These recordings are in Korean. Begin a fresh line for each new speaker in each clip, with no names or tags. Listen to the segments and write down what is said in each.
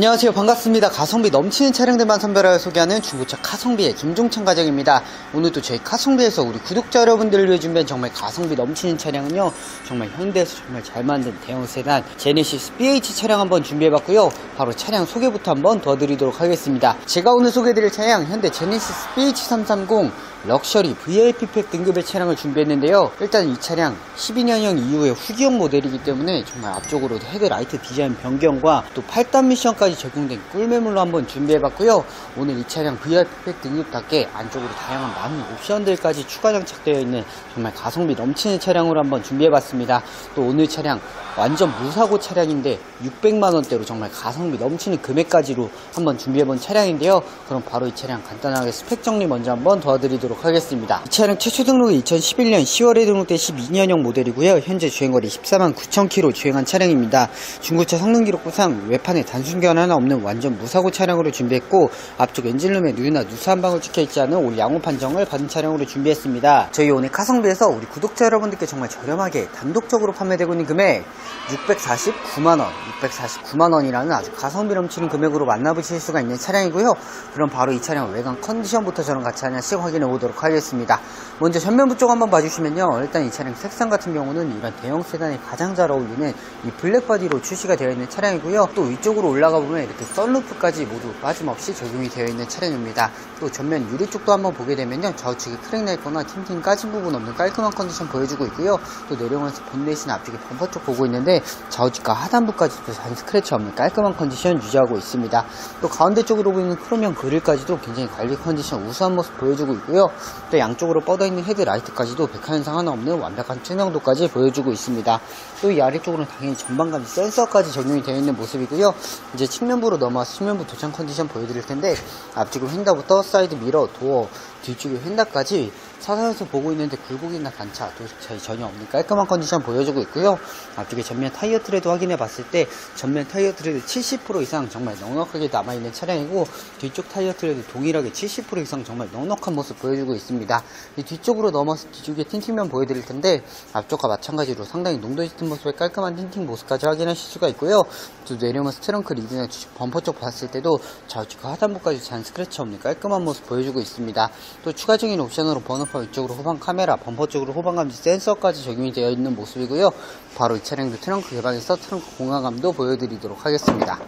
안녕하세요. 반갑습니다. 가성비 넘치는 차량들만 선별하여 소개하는 중고차 카성비의 김종찬 과장입니다. 오늘도 저희 카성비에서 우리 구독자 여러분들을 위해 준비한 정말 가성비 넘치는 차량은요 정말 현대에서 정말 잘 만든 대형 세단 제네시스 BH 차량 한번 준비해봤고요. 바로 차량 소개부터 한번 도와드리도록 하겠습니다. 제가 오늘 소개해드릴 차량 현대 제네시스 BH330 럭셔리 VIP 팩 등급의 차량을 준비했는데요. 일단 이 차량 12년형 이후의 후기형 모델이기 때문에 정말 앞쪽으로 헤드라이트 디자인 변경과 또 8단 미션까지 적용된 꿀매물로 한번 준비해봤고요. 오늘 이 차량 VIP 팩 등급답게 안쪽으로 다양한 많은 옵션들까지 추가 장착되어 있는 정말 가성비 넘치는 차량으로 한번 준비해봤습니다. 또 오늘 차량 완전 무사고 차량인데 600만원대로 정말 가성비 넘치는 금액까지로 한번 준비해본 차량인데요. 그럼 바로 이 차량 간단하게 스펙 정리 먼저 한번 도와드리도록 하겠습니다. 이 차량 최초 등록이 2011년 10월에 등록된 12년형 모델이고요. 현재 주행거리 14만 9천 km 주행한 차량입니다. 중고차 성능 기록부상 외판에 단순 견 하나 없는 완전 무사고 차량으로 준비했고 앞쪽 엔진룸에 누유나 누수 한 방울 찍혀있지 않은 올 양호 판정을 받은 차량으로 준비했습니다. 저희 오늘 카성비에서 우리 구독자 여러분들께 정말 저렴하게 단독적으로 판매되고 있는 금액 649만원, 649만원이라는 아주 가성비 넘치는 금액으로 만나보실 수가 있는 차량이고요. 그럼 바로 이 차량 외관 컨디션부터 저랑 같이 하나씩 확인해 보도록 하겠습니다. 먼저 전면부 쪽 한번 봐주시면요. 일단 이 차량 색상 같은 경우는 이런 대형 세단에 가장 잘 어울리는 이 블랙바디로 출시가 되어 있는 차량이고요. 또 위쪽으로 올라가 보면 이렇게 썬루프까지 모두 빠짐없이 적용이 되어 있는 차량입니다. 또 전면 유리 쪽도 한번 보게 되면요. 좌우측에 크랙 나 있거나 틴팅 까진 부분 없는 깔끔한 컨디션 보여주고 있고요. 또 내려오면서 본넷이나 앞쪽에 범퍼 쪽 보고 있는데 좌우측과 하단부까지도 잔 스크래치 없는 깔끔한 컨디션 유지하고 있습니다. 또 가운데 쪽으로 보이는 크로미엄 그릴까지도 굉장히 관리 컨디션 우수한 모습 보여주고 있고요. 또 양쪽으로 뻗어 있는 헤드라이트까지도 백화 현상 하나 없는 완벽한 투명도까지 보여주고 있습니다. 또 이 아래쪽으로는 당연히 전방감 센서까지 적용이 되어 있는 모습이고요. 이제 측면부로 넘어와서 측면부 도착 컨디션 보여드릴 텐데 앞쪽에 휀다부터 사이드 미러, 도어, 뒤쪽에 휀다까지 차선에서 보고 있는데 굴곡이나 단차, 도착이 전혀 없는 깔끔한 컨디션 보여주고 있고요. 앞쪽에 전면 타이어 트레드 확인해 봤을 때 전면 타이어 트레드 70% 이상 정말 넉넉하게 남아있는 차량이고 뒤쪽 타이어 트레드 동일하게 70% 이상 정말 넉넉한 모습 보여주고 있습니다. 이 뒤쪽으로 넘어서 뒤쪽에 틴팅면 보여드릴 텐데 앞쪽과 마찬가지로 상당히 농도 짙은 모습의 깔끔한 틴팅 모습까지 확인하실 수가 있고요. 또 내려오면서 트렁크 리드나 범퍼 쪽 봤을 때도 좌우측과 하단부까지 잔 스크래치 없는 깔끔한 모습 보여주고 있습니다. 또 추가 적인 옵션으로 번호 판 위쪽으로 호방 카메라, 범퍼 쪽으로 호방 감지 센서까지 적용이 되어 있는 모습이고요. 바로 이 차량도 트렁크 개방해서 트렁크 공항감도 보여드리도록 하겠습니다.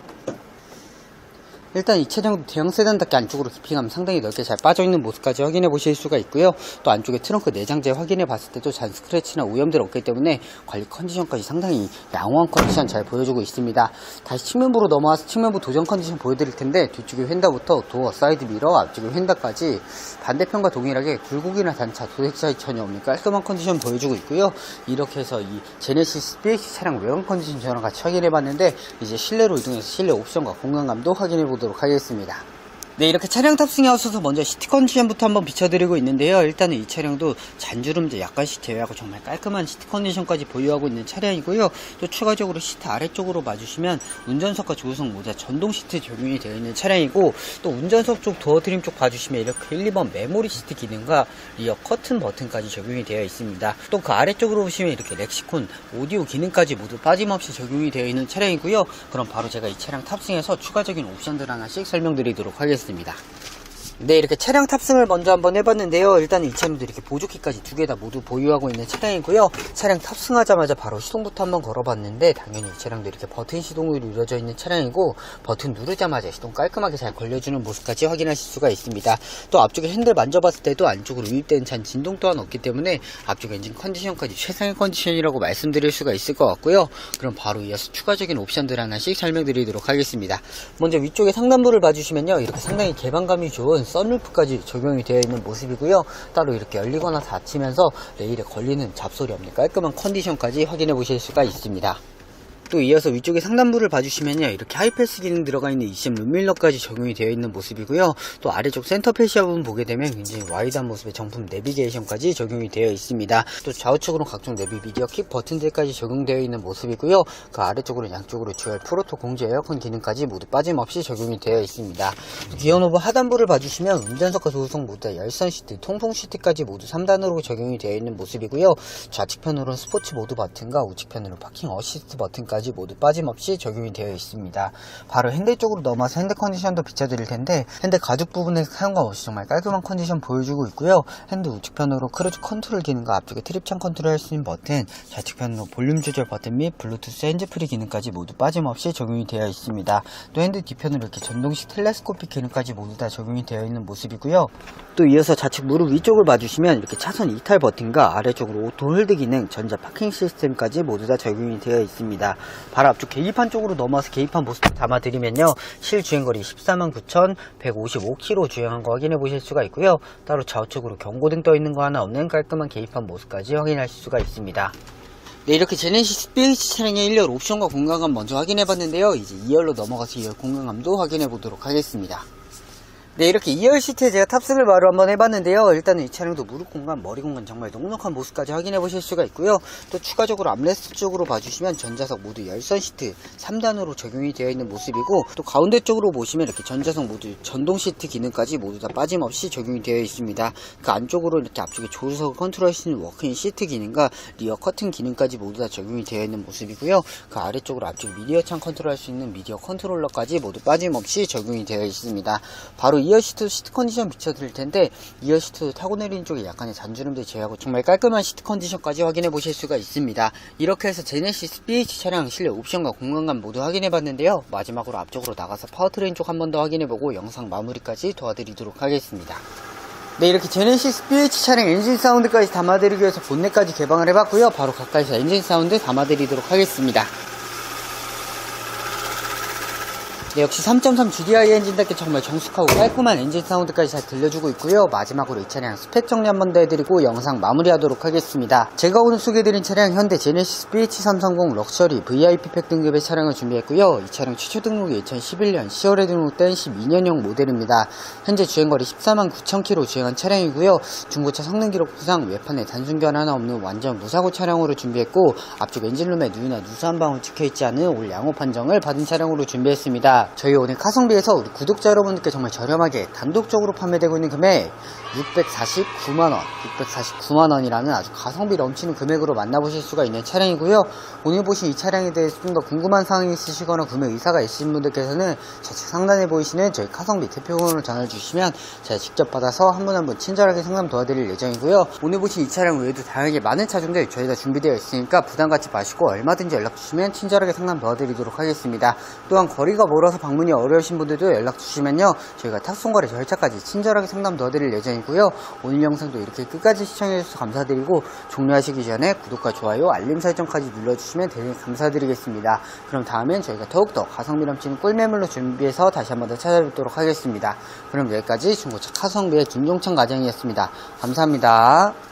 일단 이 차량도 대형 세단답게 안쪽으로 깊이감 상당히 넓게 잘 빠져있는 모습까지 확인해 보실 수가 있고요. 또 안쪽에 트렁크 내장재 확인해 봤을 때도 잔 스크래치나 오염들 없기 때문에 관리 컨디션까지 상당히 양호한 컨디션 잘 보여주고 있습니다. 다시 측면부로 넘어와서 측면부 도전 컨디션 보여드릴 텐데 뒤쪽에 휀다부터 도어, 사이드 미러, 앞쪽에 휀다까지 반대편과 동일하게 굴곡이나 단차, 도색 차이 전혀 없는 깔끔한 컨디션 보여주고 있고요. 이렇게 해서 이 제네시스 BH 차량 외관 컨디션 저랑 같이 확인해 봤는데 이제 실내로 이동해서 실내 옵션과 공간감도 확인해 보도록 하겠습니다. 네, 이렇게 차량 탑승에 앞서서 먼저 시트 컨디션부터 한번 비춰드리고 있는데요. 일단은 이 차량도 잔주름도 약간씩 제외하고 정말 깔끔한 시트 컨디션까지 보유하고 있는 차량이고요. 또 추가적으로 시트 아래쪽으로 봐주시면 운전석과 조수석 모두 전동 시트 적용이 되어 있는 차량이고 또 운전석 쪽 도어 트림 쪽 봐주시면 이렇게 1, 2번 메모리 시트 기능과 리어 커튼 버튼까지 적용이 되어 있습니다. 또 그 아래쪽으로 보시면 이렇게 렉시콘 오디오 기능까지 모두 빠짐없이 적용이 되어 있는 차량이고요. 그럼 바로 제가 이 차량 탑승해서 추가적인 옵션들 하나씩 설명드리도록 하겠습니다. 하겠습니다. 네, 이렇게 차량 탑승을 먼저 한번 해봤는데요. 일단 이 차량도 이렇게 보조키까지 두 개 다 모두 보유하고 있는 차량이고요. 차량 탑승하자마자 바로 시동부터 한번 걸어봤는데 당연히 이 차량도 이렇게 버튼 시동으로 이루어져 있는 차량이고 버튼 누르자마자 시동 깔끔하게 잘 걸려주는 모습까지 확인하실 수가 있습니다. 또 앞쪽에 핸들 만져봤을 때도 안쪽으로 유입된 잔 진동 또한 없기 때문에 앞쪽 엔진 컨디션까지 최상의 컨디션이라고 말씀드릴 수가 있을 것 같고요. 그럼 바로 이어서 추가적인 옵션들 하나씩 설명드리도록 하겠습니다. 먼저 위쪽에 상단부를 봐주시면요. 이렇게 상당히 개방감이 좋은 썬루프까지 적용이 되어 있는 모습이고요. 따로 이렇게 열리거나 닫히면서 레일에 걸리는 잡소리 없는 깔끔한 컨디션까지 확인해 보실 수가 있습니다. 또 이어서 위쪽에 상단부를 봐주시면요. 이렇게 하이패스 기능 들어가 있는 ECM 룸밀러까지 적용이 되어 있는 모습이고요. 또 아래쪽 센터 패시아 부분 보게 되면 굉장히 와이드한 모습의 정품 내비게이션까지 적용이 되어 있습니다. 또 좌우측으로 각종 내비 미디어 킥 버튼들까지 적용되어 있는 모습이고요. 그 아래쪽으로 양쪽으로 듀얼 프로토 공조 에어컨 기능까지 모두 빠짐없이 적용이 되어 있습니다. 또 기어 오브 하단부를 봐주시면 운전석과 조수석 모두 다 열선 시트 통풍 시트까지 모두 3단으로 적용이 되어 있는 모습이고요. 좌측편으로는 스포츠 모드 버튼과 우측편으로 파킹 어시스트 버튼까지 모두 빠짐없이 적용이 되어 있습니다. 바로 핸들 쪽으로 넘어서 핸드 컨디션도 비춰드릴 텐데 핸들 가죽 부분의 사용감 없이 정말 깔끔한 컨디션 보여주고 있고요. 핸드 우측편으로 크루즈 컨트롤 기능과 앞쪽에 트립창 컨트롤 할 수 있는 버튼, 좌측편으로 볼륨 조절 버튼 및 블루투스 핸즈프리 기능까지 모두 빠짐없이 적용이 되어 있습니다. 또 핸드 뒤편으로 이렇게 전동식 텔레스코픽 기능까지 모두 다 적용이 되어 있는 모습이고요. 또 이어서 좌측 무릎 위쪽을 봐주시면 이렇게 차선 이탈 버튼과 아래쪽으로 오토 홀드 기능, 전자 파킹 시스템까지 모두 다 적용이 되어 있습니다. 바로 앞쪽 계기판 쪽으로 넘어와서 계기판 모습 담아드리면요. 실 주행거리 149,155km 주행한 거 확인해 보실 수가 있고요. 따로 좌우측으로 경고등 떠 있는 거 하나 없는 깔끔한 계기판 모습까지 확인하실 수가 있습니다. 네, 이렇게 제네시스 PH 차량의 1열 옵션과 공간감 먼저 확인해 봤는데요. 이제 2열로 넘어가서 2열 공간감도 확인해 보도록 하겠습니다. 네 이렇게 2열 시트에 제가 탑승을 바로 한번 해봤는데요. 일단은 이 차량도 무릎 공간 머리 공간 정말 넉넉한 모습까지 확인해 보실 수가 있고요. 또 추가적으로 암레스트 쪽으로 봐주시면 전자석 모두 열선 시트 3단으로 적용이 되어 있는 모습이고 또 가운데 쪽으로 보시면 이렇게 전자석 모두 전동 시트 기능까지 모두 다 빠짐없이 적용이 되어 있습니다. 그 안쪽으로 이렇게 앞쪽에 조수석을 컨트롤할 수 있는 워크인 시트 기능과 리어 커튼 기능까지 모두 다 적용이 되어 있는 모습이고요. 그 아래쪽으로 앞쪽 미디어 창 컨트롤 할 수 있는 미디어 컨트롤러까지 모두 빠짐없이 적용이 되어 있습니다. 바로 2열 시트 컨디션 비춰드릴 텐데 2열 시트 타고 내리는 쪽에 약간의 잔주름들 제외하고 정말 깔끔한 시트 컨디션까지 확인해 보실 수가 있습니다. 이렇게 해서 제네시스 BH 차량 실내 옵션과 공간감 모두 확인해 봤는데요. 마지막으로 앞쪽으로 나가서 파워트레인 쪽 한 번 더 확인해 보고 영상 마무리까지 도와드리도록 하겠습니다. 네 이렇게 제네시스 BH 차량 엔진 사운드까지 담아드리기 위해서 본넷까지 개방을 해봤고요. 바로 가까이서 엔진 사운드 담아드리도록 하겠습니다. 네, 역시 3.3 GDI 엔진답게 정말 정숙하고 깔끔한 엔진 사운드까지 잘 들려주고 있고요. 마지막으로 이 차량 스펙 정리 한 번 더 해드리고 영상 마무리하도록 하겠습니다. 제가 오늘 소개해드린 차량 현대 제네시스 BH330 럭셔리 VIP팩 등급의 차량을 준비했고요. 이 차량 최초 등록이 2011년 10월에 등록된 12년형 모델입니다. 현재 주행거리 14만 9천 킬로 주행한 차량이고요. 중고차 성능 기록 부상 외판에 단순 교환 하나 없는 완전 무사고 차량으로 준비했고 앞쪽 엔진룸에 누유나 누수 한 방울 찍혀있지 않은 올 양호 판정을 받은 차량으로 준비했습니다. 저희 오늘 카성비에서 우리 구독자 여러분들께 정말 저렴하게 단독적으로 판매되고 있는 금액 649만원, 649만원이라는 아주 가성비 넘치는 금액으로 만나보실 수가 있는 차량이고요. 오늘 보신 이 차량에 대해서 좀 더 궁금한 사항이 있으시거나 구매 의사가 있으신 분들께서는 좌측 상단에 보이시는 저희 카성비 대표번호를 전화주시면 제가 직접 받아서 한 분 한 분 친절하게 상담 도와드릴 예정이고요. 오늘 보신 이 차량 외에도 다양하게 많은 차종들 저희가 준비되어 있으니까 부담 갖지 마시고 얼마든지 연락 주시면 친절하게 상담 도와드리도록 하겠습니다. 또한 거리가 멀어서 방문이 어려우신 분들도 연락 주시면요. 저희가 탁송거래 절차까지 친절하게 상담 도와드릴 예정이고요. 오늘 영상도 이렇게 끝까지 시청해주셔서 감사드리고 종료하시기 전에 구독과 좋아요, 알림 설정까지 눌러주시면 대단히 감사드리겠습니다. 그럼 다음엔 저희가 더욱더 가성비 넘치는 꿀매물로 준비해서 다시 한번 더 찾아뵙도록 하겠습니다. 그럼 여기까지 중고차 카성비의 김종찬 과장이었습니다. 감사합니다.